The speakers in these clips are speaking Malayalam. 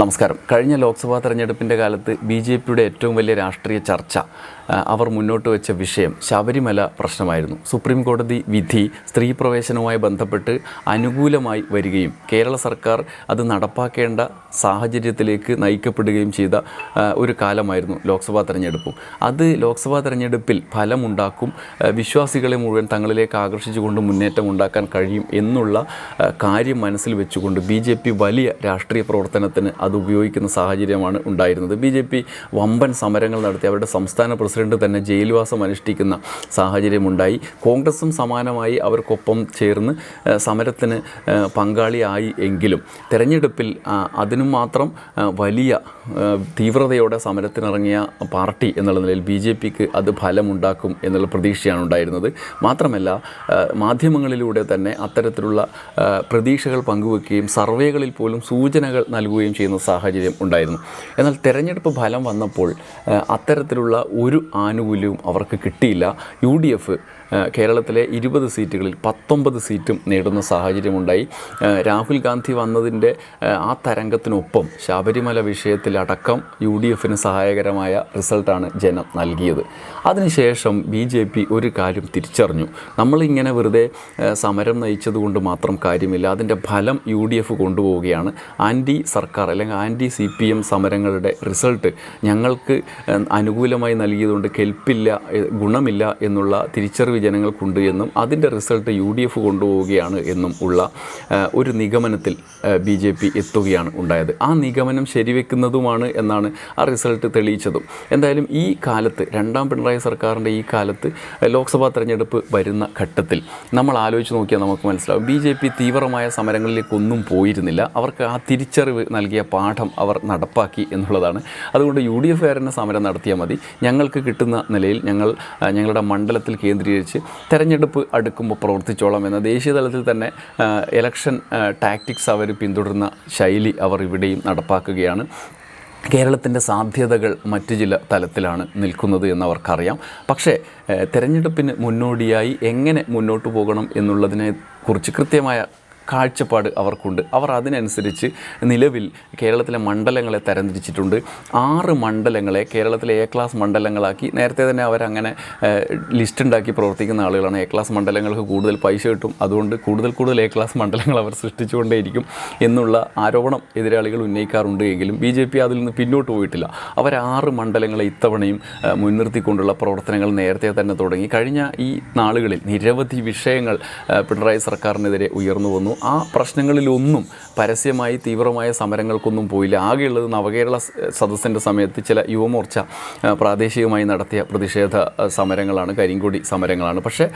നമസ്കാരം. കഴിഞ്ഞ ലോക്സഭാ തെരഞ്ഞെടുപ്പിന്റെ കാലത്ത് ബി ജെ പിയുടെ ഏറ്റവും വലിയ രാഷ്ട്രീയ ചർച്ച അവർ മുന്നോട്ട് വെച്ച വിഷയം ശബരിമല പ്രശ്നമായിരുന്നു. സുപ്രീം കോടതി വിധി സ്ത്രീ പ്രവേശനവുമായി ബന്ധപ്പെട്ട് അനുകൂലമായി വരികയും കേരള സർക്കാർ അത് നടപ്പാക്കേണ്ട സാഹചര്യത്തിലേക്ക് നയിക്കപ്പെടുകയും ചെയ്ത ഒരു കാലമായിരുന്നു ലോക്സഭാ തെരഞ്ഞെടുപ്പും. അത് ലോക്സഭാ തെരഞ്ഞെടുപ്പിൽ ഫലമുണ്ടാക്കും വിശ്വാസികളെ മുഴുവൻ തങ്ങളിലേക്ക് ആകർഷിച്ചുകൊണ്ട് മുന്നേറ്റം ഉണ്ടാക്കാൻ കഴിയും എന്നുള്ള കാര്യം മനസ്സിൽ വെച്ചുകൊണ്ട് ബി ജെ പി വലിയ രാഷ്ട്രീയ പ്രവർത്തനത്തിന് അത് ഉപയോഗിക്കുന്ന സാഹചര്യമാണ് ഉണ്ടായിരുന്നത്. ബി ജെ പി വമ്പൻ സമരങ്ങൾ നടത്തി അവരുടെ സംസ്ഥാന പ്രസിഡന്റ് തന്നെ ജയിൽവാസം അനുഷ്ഠിക്കുന്ന സാഹചര്യമുണ്ടായി. കോൺഗ്രസും സമാനമായി അവർക്കൊപ്പം ചേർന്ന് സമരത്തിന് പങ്കാളിയായി എങ്കിലും തെരഞ്ഞെടുപ്പിൽ അതിനു മാത്രം വലിയ തീവ്രതയോടെ സമരത്തിനിറങ്ങിയ പാർട്ടി എന്നുള്ള നിലയിൽ ബി ജെ പിക്ക് അത് ഫലമുണ്ടാക്കും എന്നുള്ള പ്രതീക്ഷയാണ് ഉണ്ടായിരുന്നത്. മാത്രമല്ല മാധ്യമങ്ങളിലൂടെ തന്നെ അത്തരത്തിലുള്ള പ്രതീക്ഷകൾ പങ്കുവെക്കുകയും സർവേകളിൽ പോലും സൂചനകൾ നൽകുകയും ചെയ്യുന്ന സാഹചര്യം ഉണ്ടായിരുന്നു. എന്നാൽ തെരഞ്ഞെടുപ്പ് ഫലം വന്നപ്പോൾ അത്തരത്തിലുള്ള ഒരു ആനുകൂല്യവും അവർക്ക് കിട്ടിയില്ല. യു ഡി എഫ് കേരളത്തിലെ ഇരുപത് സീറ്റുകളിൽ പത്തൊമ്പത് സീറ്റും നേടുന്ന സാഹചര്യമുണ്ടായി. രാഹുൽ ഗാന്ധി വന്നതിന്റെ ആ, തരംഗത്തിനൊപ്പം ശബരിമല വിഷയത്തിലടക്കം യു ഡി എഫിന് സഹായകരമായ റിസൾട്ടാണ് ജനം നൽകിയത്. അതിനുശേഷം ബി ജെ പി ഒരു കാര്യം തിരിച്ചറിഞ്ഞു. നമ്മളിങ്ങനെ വെറുതെ സമരം നയിച്ചതുകൊണ്ട് മാത്രം കാര്യമില്ല. അതിന്റെ ഫലം യു ഡി എഫ് കൊണ്ടുപോവുകയാണ്. ആന്റി സർക്കാർ അല്ലെങ്കിൽ ആന്റി സി പി എം സമരങ്ങളുടെ റിസൾട്ട് ഞങ്ങൾക്ക് അനുകൂലമായി നൽകിയതുകൊണ്ട് കെൽപ്പില്ല ഗുണമില്ല എന്നുള്ള തിരിച്ചറിവ് ജനങ്ങൾക്കുണ്ട് എന്നും അതിന്റെ റിസൾട്ട് യു ഡി എഫ് കൊണ്ടുപോവുകയാണ് എന്നും ഉള്ള ഒരു നിഗമനത്തിൽ ബി ജെ പി എത്തുകയാണ് ഉണ്ടായത്. ആ നിഗമനം ശരിവെക്കുന്നതുമാണ് എന്നാണ് ആ റിസൾട്ട് തെളിയിച്ചതും. എന്തായാലും ഈ കാലത്ത് രണ്ടാം പിണറായി സർക്കാരിന്റെ ഈ കാലത്ത് ലോക്സഭാ തെരഞ്ഞെടുപ്പ് വരുന്ന ഘട്ടത്തിൽ നമ്മൾ ആലോചിച്ച് നോക്കിയാൽ നമുക്ക് മനസ്സിലാവും. ബി ജെ പി തീവ്രമായ സമരങ്ങളിലേക്കൊന്നും പോയിരുന്നില്ല. അവർക്ക് ആ തിരിച്ചറിവ് നൽകിയ പാഠം അവർ നടപ്പാക്കി എന്നുള്ളതാണ്. അതുകൊണ്ട് യു ഡി എഫുകാരനെ സമരം നടത്തിയാൽ മതി. ഞങ്ങൾക്ക് കിട്ടുന്ന നിലയിൽ ഞങ്ങൾ ഞങ്ങളുടെ മണ്ഡലത്തിൽ കേന്ദ്രീകരിച്ച് തെരഞ്ഞെടുപ്പ് അടുക്കുമ്പോൾ പ്രവർത്തിച്ചോളാം എന്ന ദേശീയ തലത്തിൽ തന്നെ ഇലക്ഷൻ ടാക്ടിക്സ് അവർ പിന്തുടരുന്ന ശൈലി അവർ ഇവിടെയും നടപ്പാക്കുകയാണ്. കേരളത്തിന്റെ സാധ്യതകൾ മറ്റു ചില തലത്തിലാണ് നിൽക്കുന്നത് എന്നവർക്കറിയാം പക്ഷേ തെരഞ്ഞെടുപ്പിന് മുന്നോടിയായി എങ്ങനെ മുന്നോട്ട് പോകണം എന്നുള്ളതിനെ കുറിച്ച് കൃത്യമായ കാഴ്ചപ്പാട് അവർക്കുണ്ട്. അവർ അതിനനുസരിച്ച് നിലവിൽ കേരളത്തിലെ മണ്ഡലങ്ങളെ തരംതിരിച്ചിട്ടുണ്ട്. ആറ് മണ്ഡലങ്ങളെ കേരളത്തിലെ എ ക്ലാസ് മണ്ഡലങ്ങളാക്കി. നേരത്തെ തന്നെ അവരങ്ങനെ ലിസ്റ്റ് ഉണ്ടാക്കി പ്രവർത്തിക്കുന്ന ആളുകളാണ് എ ക്ലാസ് മണ്ഡലങ്ങൾക്ക് കൂടുതൽ പൈസ കിട്ടും. അതുകൊണ്ട് കൂടുതൽ കൂടുതൽ എ ക്ലാസ് മണ്ഡലങ്ങൾ അവർ സൃഷ്ടിച്ചുകൊണ്ടേയിരിക്കും എന്നുള്ള ആരോപണം എതിരാളികൾ ഉന്നയിക്കാറുണ്ട് എങ്കിലും ബി ജെ പി അതിൽ നിന്ന് പിന്നോട്ട് പോയിട്ടില്ല. അവർ ആറ് മണ്ഡലങ്ങളെ ഇത്തവണയും മുൻനിർത്തിക്കൊണ്ടുള്ള പ്രവർത്തനങ്ങൾ നേരത്തെ തന്നെ തുടങ്ങി. കഴിഞ്ഞ ഈ നാളുകളിൽ നിരവധി വിഷയങ്ങൾ പിണറായി സർക്കാരിനെതിരെ ഉയർന്നു വന്നു. ആ പ്രശ്നങ്ങളിലൊന്നും പരസ്യമായി തീവ്രമായ സമരങ്ങൾക്കൊന്നും പോയില്ല. ആകെയുള്ളത് നവകേരള സദസ്സിന്റെ സമയത്ത് ചില യുവമോർച്ച പ്രാദേശികമായി നടത്തിയ പ്രതിഷേധ സമരങ്ങളാണ് കരിങ്കൊടി സമരങ്ങളാണ്. പക്ഷേ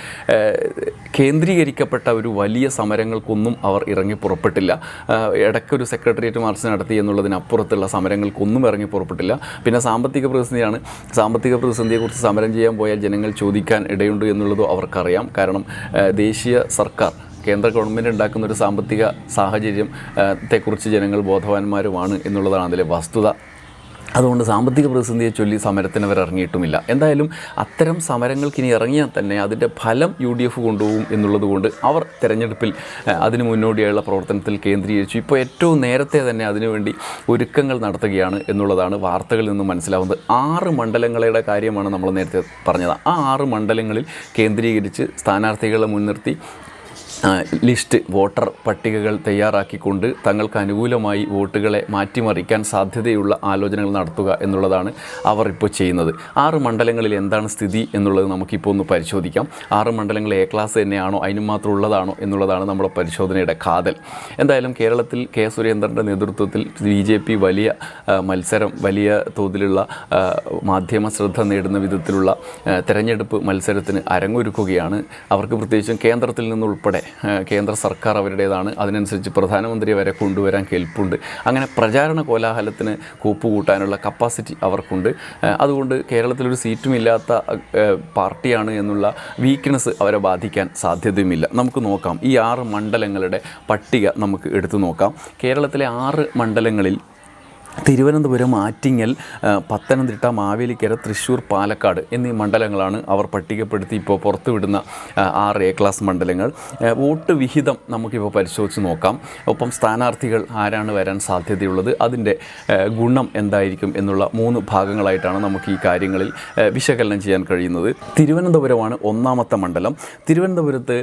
കേന്ദ്രീകരിക്കപ്പെട്ട ഒരു വലിയ സമരങ്ങൾക്കൊന്നും അവർ ഇറങ്ങി പുറപ്പെട്ടില്ല. ഇടയ്ക്കൊരു സെക്രട്ടേറിയറ്റ് മാർച്ച് നടത്തി എന്നുള്ളതിനപ്പുറത്തുള്ള സമരങ്ങൾക്കൊന്നും ഇറങ്ങി പുറപ്പെട്ടില്ല. പിന്നെ സാമ്പത്തിക പ്രതിസന്ധിയാണ്. സാമ്പത്തിക പ്രതിസന്ധിയെക്കുറിച്ച് സമരം ചെയ്യാൻ പോയാൽ ജനങ്ങൾ ചോദിക്കാൻ ഇടയുണ്ട് എന്നുള്ളതും അവർക്കറിയാം. കാരണം ദേശീയ സർക്കാർ കേന്ദ്ര ഗവൺമെന്റ് ഉണ്ടാക്കുന്ന ഒരു സാമ്പത്തിക സാഹചര്യം ത്തെക്കുറിച്ച് ജനങ്ങൾ ബോധവാന്മാരുമാണ് എന്നുള്ളതാണ് അതിലെ വസ്തുത. അതുകൊണ്ട് സാമ്പത്തിക പ്രതിസന്ധിയെ ചൊല്ലി സമരത്തിന് അവർ ഇറങ്ങിയിട്ടുമില്ല. എന്തായാലും അത്തരം സമരങ്ങൾക്ക് ഇനി ഇറങ്ങിയാൽ തന്നെ അതിന്റെ ഫലം യു ഡി എഫ് കൊണ്ടുപോകും എന്നുള്ളതുകൊണ്ട് അവർ തെരഞ്ഞെടുപ്പിൽ അതിന് മുന്നോടിയായുള്ള പ്രവർത്തനത്തിൽ കേന്ദ്രീകരിച്ചു. ഇപ്പോൾ ഏറ്റവും നേരത്തെ തന്നെ അതിനുവേണ്ടി ഒരുക്കങ്ങൾ നടത്തുകയാണ് എന്നുള്ളതാണ് വാർത്തകളിൽ നിന്ന് മനസ്സിലാവുന്നത്. ആറ് മണ്ഡലങ്ങളുടെ കാര്യമാണ് നമ്മൾ നേരത്തെ പറഞ്ഞത്. ആ ആറ് മണ്ഡലങ്ങളിൽ കേന്ദ്രീകരിച്ച് സ്ഥാനാർത്ഥികളെ മുൻനിർത്തി ലിസ്റ്റ് വോട്ടർ പട്ടികകൾ തയ്യാറാക്കിക്കൊണ്ട് തങ്ങൾക്ക് അനുകൂലമായി വോട്ടുകളെ മാറ്റിമറിക്കാൻ സാധ്യതയുള്ള ആലോചനകൾ നടത്തുക എന്നുള്ളതാണ് അവർ ഇപ്പോൾ ചെയ്യുന്നത്. ആറ് മണ്ഡലങ്ങളിൽ എന്താണ് സ്ഥിതി എന്നുള്ളത് നമുക്കിപ്പോൾ ഒന്ന് പരിശോധിക്കാം. ആറ് മണ്ഡലങ്ങൾ എ ക്ലാസ് തന്നെയാണോ? അതിനും മാത്രം ഉള്ളതാണോ എന്നുള്ളതാണ് നമ്മുടെ പരിശോധനയുടെ കാതൽ. എന്തായാലും കേരളത്തിൽ കെ സുരേന്ദ്രന്റെ നേതൃത്വത്തിൽ ബി ജെ പി വലിയ മത്സരം വലിയ തോതിലുള്ള മാധ്യമ ശ്രദ്ധ നേടുന്ന വിധത്തിലുള്ള തെരഞ്ഞെടുപ്പ് മത്സരത്തിന് അരങ്ങൊരുക്കുകയാണ്. അവർക്ക് പ്രത്യേകിച്ചും കേന്ദ്രത്തിൽ നിന്നുൾപ്പെടെ കേന്ദ്ര സർക്കാർ അവരുടേതാണ്. അതിനനുസരിച്ച് പ്രധാനമന്ത്രി വരെ കൊണ്ടുവരാൻ കെൽപ്പുണ്ട് അങ്ങനെ പ്രചാരണ കോലാഹലത്തിന് കൂപ്പുകൂട്ടാനുള്ള കപ്പാസിറ്റി അവർക്കുണ്ട്. അതുകൊണ്ട് കേരളത്തിലൊരു സീറ്റുമില്ലാത്ത ഇല്ലാത്ത പാർട്ടിയാണ് എന്നുള്ള വീക്ക്നെസ് അവരെ ബാധിക്കാൻ സാധ്യതയുമില്ല. നമുക്ക് നോക്കാം. ഈ ആറ് മണ്ഡലങ്ങളുടെ പട്ടിക നമുക്ക് എടുത്തു നോക്കാം. കേരളത്തിലെ ആറ് മണ്ഡലങ്ങളിൽ തിരുവനന്തപുരം ആറ്റിങ്ങൽ പത്തനംതിട്ട മാവേലിക്കര തൃശ്ശൂർ പാലക്കാട് എന്നീ മണ്ഡലങ്ങളാണ് അവർ പട്ടികപ്പെടുത്തി ഇപ്പോൾ പുറത്തുവിടുന്ന ആറ് എ ക്ലാസ് മണ്ഡലങ്ങൾ. വോട്ട് വിഹിതം നമുക്കിപ്പോൾ പരിശോധിച്ച് നോക്കാം. ഒപ്പം സ്ഥാനാർത്ഥികൾ ആരാണ് വരാൻ സാധ്യതയുള്ളത് അതിന്റെ ഗുണം എന്തായിരിക്കും എന്നുള്ള മൂന്ന് ഭാഗങ്ങളായിട്ടാണ് നമുക്ക് ഈ കാര്യങ്ങളിൽ വിശകലനം ചെയ്യാൻ കഴിയുന്നത്. തിരുവനന്തപുരമാണ് ഒന്നാമത്തെ മണ്ഡലം. തിരുവനന്തപുരത്ത്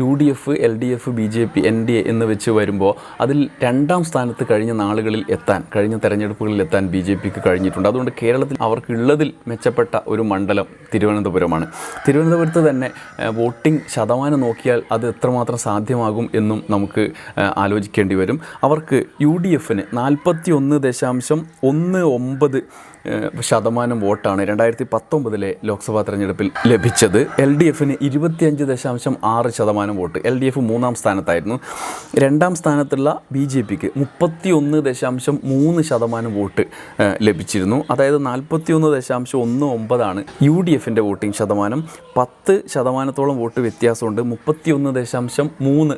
U D F L D F B J P N D A എന്ന് വെച്ച് വരുമ്പോൾ അതിൽ രണ്ടാം സ്ഥാനത്ത് കഴിഞ്ഞ നാളുകളിൽ എത്താൻ കഴിഞ്ഞ തെരഞ്ഞെടുപ്പുകളിൽ എത്താൻ ബി ജെ പിക്ക് കഴിഞ്ഞിട്ടുണ്ട്. അതുകൊണ്ട് കേരളത്തിൽ അവർക്കുള്ളതിൽ മെച്ചപ്പെട്ട ഒരു മണ്ഡലം തിരുവനന്തപുരമാണ്. തിരുവനന്തപുരത്ത് തന്നെ വോട്ടിംഗ് ശതമാനം നോക്കിയാൽ അത് എത്രമാത്രം സാധ്യമാകും എന്നും നമുക്ക് ആലോചിക്കേണ്ടി വരും. അവർക്ക് യു ഡി എഫിന് നാൽപ്പത്തി ഒന്ന് ദശാംശം ഒന്ന് ഒമ്പത് ശതമാനം വോട്ടാണ് രണ്ടായിരത്തി പത്തൊമ്പതിലെ ലോക്സഭാ തെരഞ്ഞെടുപ്പിൽ ലഭിച്ചത്. എൽ ഡി എഫിന് ഇരുപത്തിയഞ്ച് ദശാംശം ആറ് ശതമാനം വോട്ട്. എൽ ഡി എഫ് മൂന്നാം സ്ഥാനത്തായിരുന്നു. രണ്ടാം സ്ഥാനത്തുള്ള ബി ജെ പിക്ക് മുപ്പത്തി ഒന്ന് ദശാംശം മൂന്ന് ശതമാനം വോട്ട് ലഭിച്ചിരുന്നു. അതായത് നാൽപ്പത്തി ഒന്ന് ദശാംശം ഒന്ന് ഒമ്പതാണ് യു ഡി എഫിന്റെ വോട്ടിംഗ് ശതമാനം. പത്ത് ശതമാനത്തോളം വോട്ട് വ്യത്യാസമുണ്ട്. മുപ്പത്തി ഒന്ന് ദശാംശം മൂന്ന്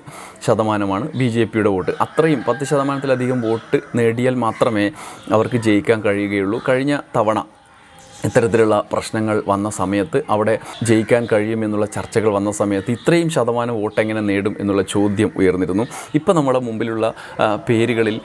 ശതമാനമാണ് ബി ജെ പിയുടെ വോട്ട്. അത്രയും പത്ത് ശതമാനത്തിലധികം വോട്ട് നേടിയാൽ മാത്രമേ അവർക്ക് ജയിക്കാൻ കഴിയുകയുള്ളൂ. കഴിഞ്ഞ തവണ ഇത്തരത്തിലുള്ള പ്രശ്നങ്ങൾ വന്ന സമയത്ത് അവിടെ ജയിക്കാൻ കഴിയുമെന്നുള്ള ചർച്ചകൾ വന്ന സമയത്ത് ഇത്രയും ശതമാനം വോട്ട് എങ്ങനെ നേടും എന്നുള്ള ചോദ്യം ഉയർന്നിരുന്നു. ഇപ്പോൾ നമ്മുടെ മുമ്പിലുള്ള പേരുകളിൽ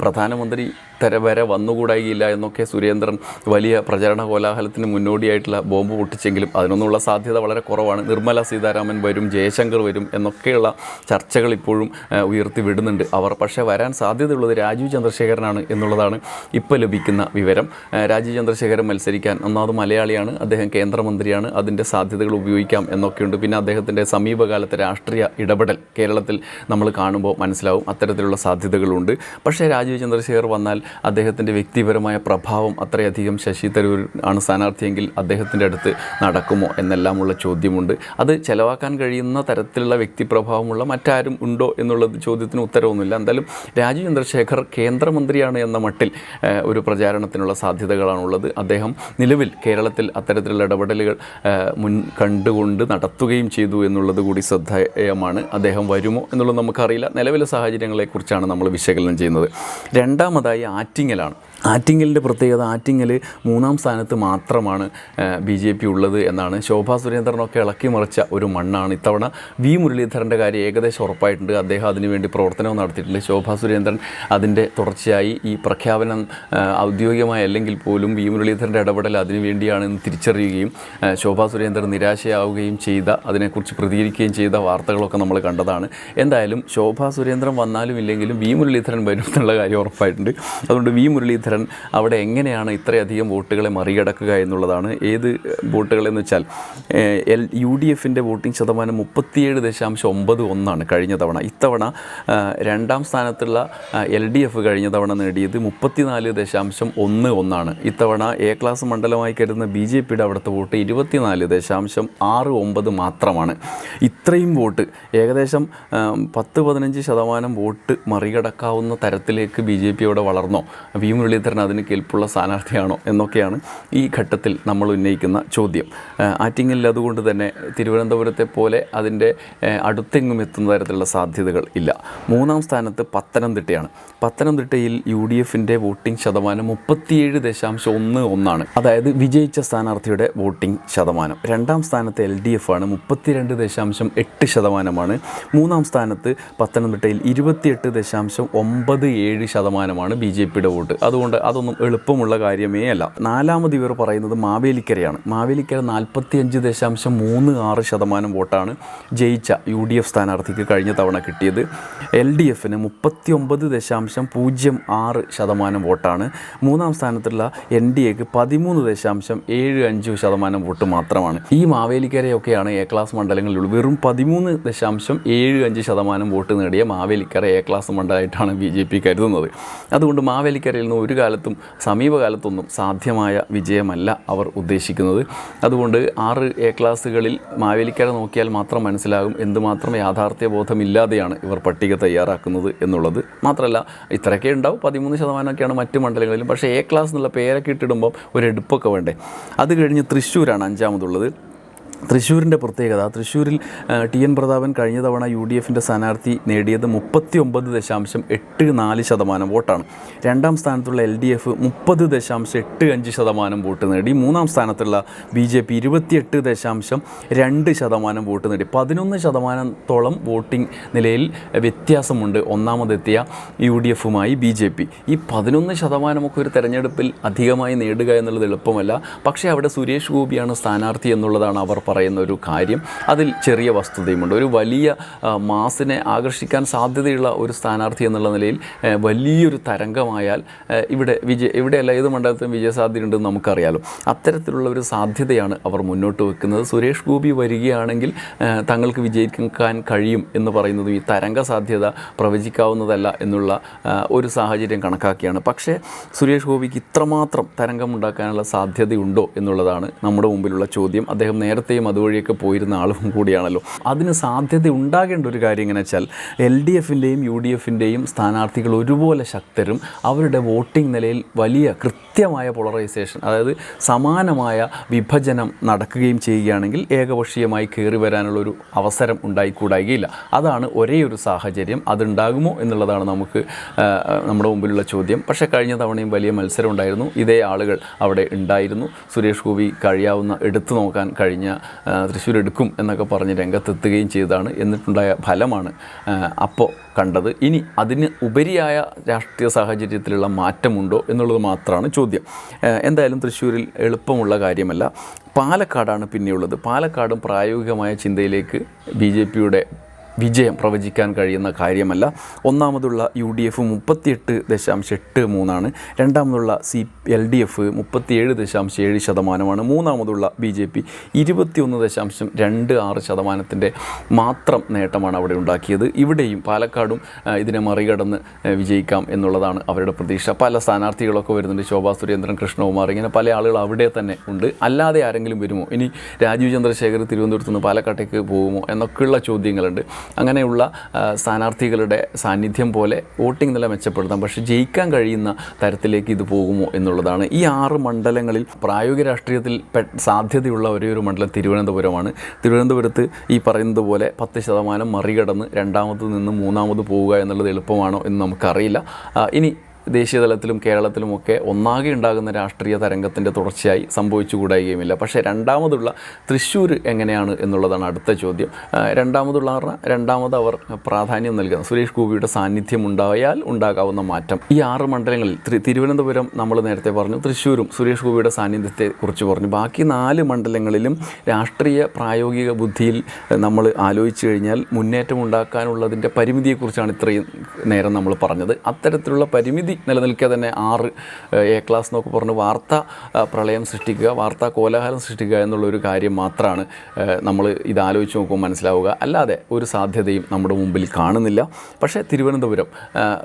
പ്രധാനമന്ത്രി തര വരെ വന്നുകൂടായില്ല എന്നൊക്കെ സുരേന്ദ്രൻ വലിയ പ്രചരണ കോലാഹലത്തിന് മുന്നോടിയായിട്ടുള്ള ബോംബ് പൊട്ടിച്ചെങ്കിലും അതിനൊന്നുള്ള സാധ്യത വളരെ കുറവാണ്. നിർമ്മല സീതാരാമൻ വരും ജയശങ്കർ വരും എന്നൊക്കെയുള്ള ചർച്ചകൾ ഇപ്പോഴും ഉയർത്തി വിടുന്നുണ്ട്. അവർ പക്ഷേ വരാൻ സാധ്യതയുള്ളത് രാജീവ് ചന്ദ്രശേഖരനാണ് എന്നുള്ളതാണ് ഇപ്പോൾ ലഭിക്കുന്ന വിവരം. രാജീവ് ചന്ദ്രശേഖരൻ മത്സരിക്കാൻ ഒന്നാമത് മലയാളിയാണ് അദ്ദേഹം കേന്ദ്രമന്ത്രിയാണ് അതിന്റെ സാധ്യതകൾ ഉപയോഗിക്കാം എന്നൊക്കെയുണ്ട്. പിന്നെ അദ്ദേഹത്തിന്റെ സമീപകാലത്തെ രാഷ്ട്രീയ ഇടപെടൽ കേരളത്തിൽ നമ്മൾ കാണുമ്പോൾ മനസ്സിലാവും അത്തരത്തിലുള്ള സാധ്യതകളുണ്ട്. പക്ഷേ രാജീവ് ചന്ദ്രശേഖർ വന്നാൽ അദ്ദേഹത്തിന്റെ വ്യക്തിപരമായ പ്രഭാവം അത്രയധികം ശശി തരൂർ ആണ് സ്ഥാനാർത്ഥിയെങ്കിൽ അദ്ദേഹത്തിന്റെ അടുത്ത് നടക്കുമോ എന്നെല്ലാമുള്ള ചോദ്യമുണ്ട്. അത് ചെലവാക്കാൻ കഴിയുന്ന തരത്തിലുള്ള വ്യക്തിപ്രഭാവമുള്ള മറ്റാരും ഉണ്ടോ എന്നുള്ള ചോദ്യത്തിന് ഉത്തരവൊന്നുമില്ല. എന്തായാലും രാജീവ് ചന്ദ്രശേഖർ കേന്ദ്രമന്ത്രിയാണ് എന്ന മട്ടിൽ ഒരു പ്രചാരണത്തിനുള്ള സാധ്യതകളാണുള്ളത്. അദ്ദേഹം നിലവിൽ കേരളത്തിൽ അത്തരത്തിലുള്ള ഇടപെടലുകൾ മുൻ കണ്ടുകൊണ്ട് നടത്തുകയും ചെയ്തു എന്നുള്ളത് കൂടി ശ്രദ്ധേയമാണ്. അദ്ദേഹം വരുമോ എന്നുള്ളത് നമുക്കറിയില്ല. നിലവിലെ സാഹചര്യങ്ങളെക്കുറിച്ചാണ് നമ്മൾ വിശകലനം ചെയ്യുന്നത്. രണ്ടാമതായി ആറ്റിങ്ങലാണ്. ആറ്റിങ്ങലിന്റെ പ്രത്യേകത ആറ്റിങ്ങൽ മൂന്നാം സ്ഥാനത്ത് മാത്രമാണ് ബി ജെ പി ഉള്ളത് എന്നാണ്. ശോഭാ സുരേന്ദ്രനൊക്കെ ഇളക്കി മറിച്ച ഒരു മണ്ണാണ് ഇത്തവണ വി മുരളീധരന്റെ കാര്യം ഏകദേശം ഉറപ്പായിട്ടുണ്ട്. അദ്ദേഹം അതിനുവേണ്ടി പ്രവർത്തനവും നടത്തിയിട്ടുണ്ട്. ശോഭാ സുരേന്ദ്രൻ അതിന്റെ തുടർച്ചയായി ഈ പ്രഖ്യാപനം ഔദ്യോഗികമായി അല്ലെങ്കിൽ പോലും വി മുരളീധരന്റെ ഇടപെടൽ അതിനുവേണ്ടിയാണെന്ന് തിരിച്ചറിയുകയും ശോഭാ സുരേന്ദ്രൻ നിരാശയാവുകയും ചെയ്ത അതിനെക്കുറിച്ച് പ്രതികരിക്കുകയും ചെയ്ത വാർത്തകളൊക്കെ നമ്മൾ കണ്ടതാണ്. എന്തായാലും ശോഭാ സുരേന്ദ്രൻ വന്നാലും ഇല്ലെങ്കിലും വി മുരളീധരൻ വരും എന്നുള്ള കാര്യം ഉറപ്പായിട്ടുണ്ട്. അതുകൊണ്ട് വി മുരളീധരൻ അവിടെ എങ്ങനെയാണ് ഇത്രയധികം വോട്ടുകളെ മറികടക്കുക എന്നുള്ളതാണ്. ഏത് വോട്ടുകളെന്ന് വെച്ചാൽ എൽ യു ഡി എഫിന്റെ വോട്ടിംഗ് ശതമാനം മുപ്പത്തിയേഴ് ദശാംശം ഒമ്പത് ഒന്നാണ് കഴിഞ്ഞ തവണ. ഇത്തവണ രണ്ടാം സ്ഥാനത്തുള്ള എൽ ഡി എഫ് കഴിഞ്ഞ തവണ നേടിയത് മുപ്പത്തിനാല് ദശാംശം ഒന്ന് ഒന്നാണ്. ഇത്തവണ എ ക്ലാസ് മണ്ഡലമായി കരുതുന്ന ബി ജെ പിയുടെ അവിടുത്തെ വോട്ട് ഇരുപത്തിനാല് ദശാംശം ആറ് ഒമ്പത് മാത്രമാണ്. ഇത്രയും വോട്ട് ഏകദേശം പത്ത് പതിനഞ്ച് ശതമാനം വോട്ട് മറികടക്കാവുന്ന തരത്തിലേക്ക് ബി ജെ പി അവിടെ വളർന്നോ? വി മുരളീധരൻ അതിന് കേൾപ്പുള്ള സ്ഥാനാർത്ഥിയാണോ എന്നൊക്കെയാണ് ഈ ഘട്ടത്തിൽ നമ്മൾ ഉന്നയിക്കുന്ന ചോദ്യം. ആറ്റിങ്ങലിൽ അതുകൊണ്ട് തന്നെ തിരുവനന്തപുരത്തെ പോലെ അതിന്റെ അടുത്തെങ്ങും എത്തുന്ന തരത്തിലുള്ള സാധ്യതകൾ ഇല്ല. മൂന്നാം സ്ഥാനത്ത് പത്തനംതിട്ടയാണ്. പത്തനംതിട്ടയിൽ യു ഡി എഫിന്റെ വോട്ടിംഗ് ശതമാനം മുപ്പത്തിയേഴ് ദശാംശം ഒന്ന് ഒന്നാണ്. അതായത് വിജയിച്ച സ്ഥാനാർത്ഥിയുടെ വോട്ടിംഗ് ശതമാനം. രണ്ടാം സ്ഥാനത്ത് എൽ ഡി എഫ് ആണ് മുപ്പത്തിരണ്ട് ദശാംശം എട്ട് ശതമാനമാണ്. മൂന്നാം സ്ഥാനത്ത് പത്തനംതിട്ടയിൽ ഇരുപത്തിയെട്ട് ദശാംശം ഒമ്പത് ഏഴ് ശതമാനമാണ് ബി ജെ പിയുടെ വോട്ട്. അതുകൊണ്ട് അതൊന്നും എളുപ്പമുള്ള കാര്യമേ അല്ല. നാലാമത് ഇവർ പറയുന്നത് മാവേലിക്കരയാണ്. മാവേലിക്കര നാൽപ്പത്തിയഞ്ച് ദശാംശം മൂന്ന് ആറ് ശതമാനം വോട്ടാണ് ജയിച്ച യു ഡി എഫ് സ്ഥാനാർത്ഥിക്ക് കഴിഞ്ഞ തവണ കിട്ടിയത്. എൽ ഡി എഫിന് മുപ്പത്തി ഒമ്പത് ദശാംശം പൂജ്യം ആറ് ശതമാനം വോട്ടാണ്. മൂന്നാം സ്ഥാനത്തുള്ള എൻ ഡി എക്ക് പതിമൂന്ന് ദശാംശം ഏഴ് അഞ്ച് ശതമാനം വോട്ട് മാത്രമാണ്. ഈ മാവേലിക്കരയൊക്കെയാണ് എ ക്ലാസ് മണ്ഡലങ്ങളിലുള്ളത് വെറും പതിമൂന്ന് ദശാംശം ഏഴ് അഞ്ച് ശതമാനം വോട്ട് നേടിയ മാവേലിക്കര എ ക്ലാസ് മണ്ഡലമായിട്ടാണ് ബി ജെ പി കരുതുന്നത്. അതുകൊണ്ട് മാവേലിക്കരയിൽ നിന്ന് ഒരു കാലത്തും സമീപകാലത്തൊന്നും സാധ്യമായ വിജയമല്ല അവർ ഉദ്ദേശിക്കുന്നത്. അതുകൊണ്ട് ആറ് എ ക്ലാസ്സുകളിൽ മാവേലിക്കര നോക്കിയാൽ മാത്രം മനസ്സിലാകും എന്തുമാത്രം യാഥാർത്ഥ്യ ബോധമില്ലാതെയാണ് ഇവർ പട്ടിക തയ്യാറാക്കുന്നത് എന്നുള്ളത്. മാത്രമല്ല ഇത്രയൊക്കെ ഉണ്ടാവും പതിമൂന്ന് ശതമാനമൊക്കെയാണ് മറ്റു മണ്ഡലങ്ങളിലും. പക്ഷേ എ ക്ലാസ് എന്നുള്ള പേരൊക്കെ ഇട്ടിടുമ്പോൾ ഒരു എടുപ്പൊക്കെ വേണ്ടേ. അത് കഴിഞ്ഞ് തൃശ്ശൂരാണ് അഞ്ചാമതുള്ളത്. തൃശ്ശൂരിന്റെ പ്രത്യേകത. തൃശ്ശൂരിൽ ടി എൻ പ്രതാപൻ കഴിഞ്ഞ തവണ യു ഡി എഫിന്റെ സ്ഥാനാർത്ഥി നേടിയത് മുപ്പത്തി ഒമ്പത് ദശാംശം എട്ട് നാല് ശതമാനം വോട്ടാണ്. രണ്ടാം സ്ഥാനത്തുള്ള എൽ ഡി എഫ് മുപ്പത് ദശാംശം എട്ട് അഞ്ച് ശതമാനം വോട്ട് നേടി. മൂന്നാം സ്ഥാനത്തുള്ള ബി ജെ പി ഇരുപത്തിയെട്ട് ദശാംശം രണ്ട് ശതമാനം വോട്ട് നേടി. പതിനൊന്ന് ശതമാനത്തോളം വോട്ടിംഗ് നിലയിൽ വ്യത്യാസമുണ്ട് ഒന്നാമതെത്തിയ യു ഡി എഫുമായി ബി ജെ പി. ഈ പതിനൊന്ന് ശതമാനമൊക്കെ ഒരു തെരഞ്ഞെടുപ്പിൽ അധികമായി നേടുക എന്നുള്ളത് എളുപ്പമല്ല. പക്ഷേ അവിടെ സുരേഷ് ഗോപിയാണ് സ്ഥാനാർത്ഥി എന്നുള്ളതാണ് അവർ പറയുന്ന ഒരു കാര്യം. അതിൽ ചെറിയ വസ്തുതയുമുണ്ട്. ഒരു വലിയ മാസിനെ ആകർഷിക്കാൻ സാധ്യതയുള്ള ഒരു സ്ഥാനാർത്ഥി എന്നുള്ള നിലയിൽ വലിയൊരു തരംഗമായാൽ ഇവിടെ വിജയ ഇവിടെയല്ല ഏത് മണ്ഡലത്തിലും വിജയസാധ്യതയുണ്ടെന്ന് നമുക്കറിയാലോ. അത്തരത്തിലുള്ള ഒരു സാധ്യതയാണ് അവർ മുന്നോട്ട് വെക്കുന്നത്. സുരേഷ് ഗോപി വരികയാണെങ്കിൽ തങ്ങൾക്ക് വിജയിക്കാൻ കഴിയും എന്ന് പറയുന്നതും ഈ തരംഗ സാധ്യത പ്രവചിക്കാവുന്നതല്ല എന്നുള്ള ഒരു സാഹചര്യം കണക്കാക്കിയാണ്. പക്ഷേ സുരേഷ് ഗോപിക്ക് ഇത്രമാത്രം തരംഗമുണ്ടാക്കാനുള്ള സാധ്യതയുണ്ടോ എന്നുള്ളതാണ് നമ്മുടെ മുമ്പിലുള്ള ചോദ്യം. അദ്ദേഹം നേരത്തെയും അതുവഴിയൊക്കെ പോയിരുന്ന ആളും കൂടിയാണല്ലോ. അതിന് സാധ്യത ഉണ്ടാകേണ്ട ഒരു കാര്യം എങ്ങനെ വെച്ചാൽ എൽ ഡി എഫിന്റെയും യു ഡി എഫിന്റെയും സ്ഥാനാർത്ഥികൾ ഒരുപോലെ ശക്തരും അവരുടെ വോട്ടിംഗ് നിലയിൽ വലിയ കൃത്യമായ പോളറൈസേഷൻ അതായത് സമാനമായ വിഭജനം നടക്കുകയും ചെയ്യുകയാണെങ്കിൽ ഏകപക്ഷീയമായി കയറി വരാനുള്ള ഒരു അവസരം ഉണ്ടായിക്കൂടായികയില്ല. അതാണ് ഒരേ ഒരു സാഹചര്യം. അതുണ്ടാകുമോ എന്നുള്ളതാണ് നമുക്ക് നമ്മുടെ മുമ്പിലുള്ള ചോദ്യം. പക്ഷേ കഴിഞ്ഞ തവണയും വലിയ മത്സരം ഉണ്ടായിരുന്നു. ഇതേ ആളുകൾ അവിടെ ഉണ്ടായിരുന്നു. സുരേഷ് ഗോപി കഴിയാവുന്ന എടുത്തു നോക്കാൻ കഴിഞ്ഞ തൃശ്ശൂർ എടുക്കും എന്നൊക്കെ പറഞ്ഞ് രംഗത്തെത്തുകയും ചെയ്തതാണ്. എന്നിട്ടുണ്ടായ ഫലമാണ് അപ്പോൾ കണ്ടത്. ഇനി അതിന് ഉപരിയായ രാഷ്ട്രീയ സാഹചര്യത്തിലുള്ള മാറ്റമുണ്ടോ എന്നുള്ളത് മാത്രമാണ് ചോദ്യം. എന്തായാലും തൃശ്ശൂരിൽ എളുപ്പമുള്ള കാര്യമല്ല. പാലക്കാടാണ് പിന്നെയുള്ളത്. പാലക്കാടും പ്രായോഗികമായ ചിന്തയിലേക്ക് ബി ജെ പിയുടെ വിജയം പ്രവചിക്കാൻ കഴിയുന്ന കാര്യമല്ല. ഒന്നാമതുള്ള യു ഡി എഫ് മുപ്പത്തിയെട്ട് ദശാംശം എട്ട് മൂന്നാണ്. രണ്ടാമതുള്ള സി എൽ ഡി എഫ് മുപ്പത്തിയേഴ് ദശാംശം ഏഴ് ശതമാനമാണ്. മൂന്നാമതുള്ള ബി ജെ പി ഇരുപത്തിയൊന്ന് ദശാംശം രണ്ട് ആറ് ശതമാനത്തിന്റെ മാത്രം നേട്ടമാണ് അവിടെ ഉണ്ടാക്കിയത്. ഇവിടെയും പാലക്കാടും ഇതിനെ മറികടന്ന് വിജയിക്കാം എന്നുള്ളതാണ് അവരുടെ പ്രതീക്ഷ. പല സ്ഥാനാർത്ഥികളൊക്കെ വരുന്നുണ്ട്. ശോഭാ സുരേന്ദ്രൻ കൃഷ്ണകുമാർ ഇങ്ങനെ പല ആളുകൾ അവിടെ തന്നെ ഉണ്ട്. അല്ലാതെ ആരെങ്കിലും വരുമോ? ഇനി രാജീവ് ചന്ദ്രശേഖർ തിരുവനന്തപുരത്ത് നിന്ന് പാലക്കാട്ടേക്ക് പോകുമോ എന്നൊക്കെയുള്ള ചോദ്യങ്ങളുണ്ട്. അങ്ങനെയുള്ള സ്ഥാനാർത്ഥികളുടെ സാന്നിധ്യം പോലെ വോട്ടിംഗ് നില മെച്ചപ്പെടുത്താം. പക്ഷേ ജയിക്കാൻ കഴിയുന്ന തരത്തിലേക്ക് ഇത് പോകുമോ എന്നുള്ളതാണ്. ഈ ആറ് മണ്ഡലങ്ങളിൽ പ്രായോഗിക രാഷ്ട്രീയത്തിൽ സാധ്യതയുള്ള ഒരേ ഒരു മണ്ഡലം തിരുവനന്തപുരമാണ്. തിരുവനന്തപുരത്ത് ഈ പറയുന്നത് പോലെ പത്ത് ശതമാനം മറികടന്ന് രണ്ടാമത് നിന്ന് മൂന്നാമത് പോവുക എന്നുള്ളത് എളുപ്പമാണോ എന്ന് നമുക്കറിയില്ല. ഇനി ദേശീയ തലത്തിലും കേരളത്തിലുമൊക്കെ ഒന്നാകെ ഉണ്ടാകുന്ന രാഷ്ട്രീയ തരംഗത്തിന്റെ തുടർച്ചയായി സംഭവിച്ചുകൂടായികയുമില്ല. പക്ഷേ രണ്ടാമതുള്ള തൃശ്ശൂർ എങ്ങനെയാണ് എന്നുള്ളതാണ് അടുത്ത ചോദ്യം. രണ്ടാമതുള്ള രണ്ടാമത് അവർ പ്രാധാന്യം നൽകുന്ന സുരേഷ് ഗോപിയുടെ സാന്നിധ്യം ഉണ്ടായാൽ ഉണ്ടാകാവുന്ന മാറ്റം. ഈ ആറ് മണ്ഡലങ്ങളിൽ തിരുവനന്തപുരം നമ്മൾ നേരത്തെ പറഞ്ഞു തൃശ്ശൂരും സുരേഷ് ഗോപിയുടെ സാന്നിധ്യത്തെ കുറിച്ച് പറഞ്ഞു. ബാക്കി നാല് മണ്ഡലങ്ങളിലും രാഷ്ട്രീയ പ്രായോഗിക ബുദ്ധിയിൽ നമ്മൾ ആലോചിച്ച് കഴിഞ്ഞാൽ മുന്നേറ്റം ഉണ്ടാക്കാനുള്ളതിന്റെ പരിമിതിയെക്കുറിച്ചാണ് ഇത്രയും നേരം നമ്മൾ പറഞ്ഞത്. അത്തരത്തിലുള്ള പരിമിതി നിലനിൽക്കെ തന്നെ ആറ് എ ക്ലാസ് എന്നൊക്കെ പറഞ്ഞ് വാർത്ത പ്രളയം സൃഷ്ടിക്കുക വാർത്താ കോലാഹലം സൃഷ്ടിക്കുക എന്നുള്ളൊരു കാര്യം മാത്രമാണ് നമ്മൾ ഇത് ആലോചിച്ച് നോക്കുമ്പോൾ മനസ്സിലാവുക. അല്ലാതെ ഒരു സാധ്യതയും നമ്മുടെ മുമ്പിൽ കാണുന്നില്ല. പക്ഷേ തിരുവനന്തപുരം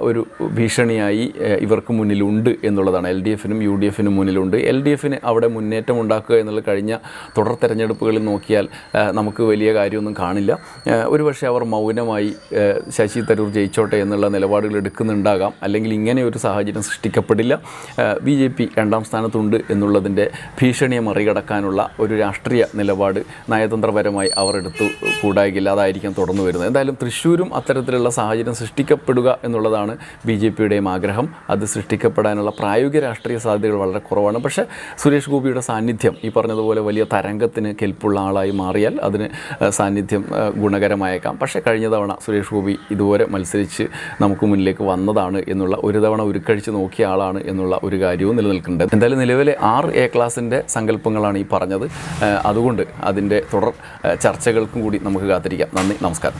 ഒരു ഭീഷണിയായി ഇവർക്ക് മുന്നിലുണ്ട് എന്നുള്ളതാണ്. എൽ ഡി എഫിനും യു ഡി എഫിനും മുന്നിലുണ്ട്. എൽ ഡി എഫിന് അവിടെ മുന്നേറ്റം ഉണ്ടാക്കുക എന്നുള്ള കഴിഞ്ഞ തുടർ തെരഞ്ഞെടുപ്പുകളിൽ നോക്കിയാൽ നമുക്ക് വലിയ കാര്യമൊന്നും കാണില്ല. ഒരുപക്ഷെ അവർ മൗനമായി ശശി തരൂർ ജയിച്ചോട്ടെ എന്നുള്ള നിലപാടുകൾ എടുക്കുന്നുണ്ടാകാം. അല്ലെങ്കിൽ ഇങ്ങനെ ഒരു സാഹചര്യം സൃഷ്ടിക്കപ്പെടില്ല. ബി ജെ പി രണ്ടാം സ്ഥാനത്തുണ്ട് എന്നുള്ളതിന്റെ ഭീഷണിയെ മറികടക്കാനുള്ള ഒരു രാഷ്ട്രീയ നിലപാട് നയതന്ത്രപരമായി അവർ എടുത്തു കൂടായില്ല. അതായിരിക്കും തുടർന്നു വരുന്നത്. എന്തായാലും തൃശ്ശൂരും അത്തരത്തിലുള്ള സാഹചര്യം സൃഷ്ടിക്കപ്പെടുക എന്നുള്ളതാണ് ബി ജെ പിയുടെയും ആഗ്രഹം. അത് സൃഷ്ടിക്കപ്പെടാനുള്ള പ്രായോഗിക രാഷ്ട്രീയ സാധ്യതകൾ വളരെ കുറവാണ്. പക്ഷേ സുരേഷ് ഗോപിയുടെ സാന്നിധ്യം ഈ പറഞ്ഞതുപോലെ വലിയ തരംഗത്തിന് കെൽപ്പുള്ള ആളായി മാറിയാൽ അതിന് സാന്നിധ്യം ഗുണകരമായേക്കാം. പക്ഷേ കഴിഞ്ഞ തവണ സുരേഷ് ഗോപി ഇതുപോലെ മത്സരിച്ച് നമുക്ക് മുന്നിലേക്ക് വന്നതാണ് എന്നുള്ള ഒരു തവണ ഉരുക്കഴിച്ച് നോക്കിയ ആളാണ് എന്നുള്ള ഒരു കാര്യവും നിലനിൽക്കുന്നുണ്ട്. എന്തായാലും നിലവിലെ ആറ് എ ക്ലാസിന്റെ സങ്കല്പങ്ങളാണ് ഈ പറഞ്ഞത്. അതുകൊണ്ട് അതിന്റെ തുടർ ചർച്ചകൾക്കും കൂടി നമുക്ക് കാത്തിരിക്കാം. നന്ദി നമസ്കാരം.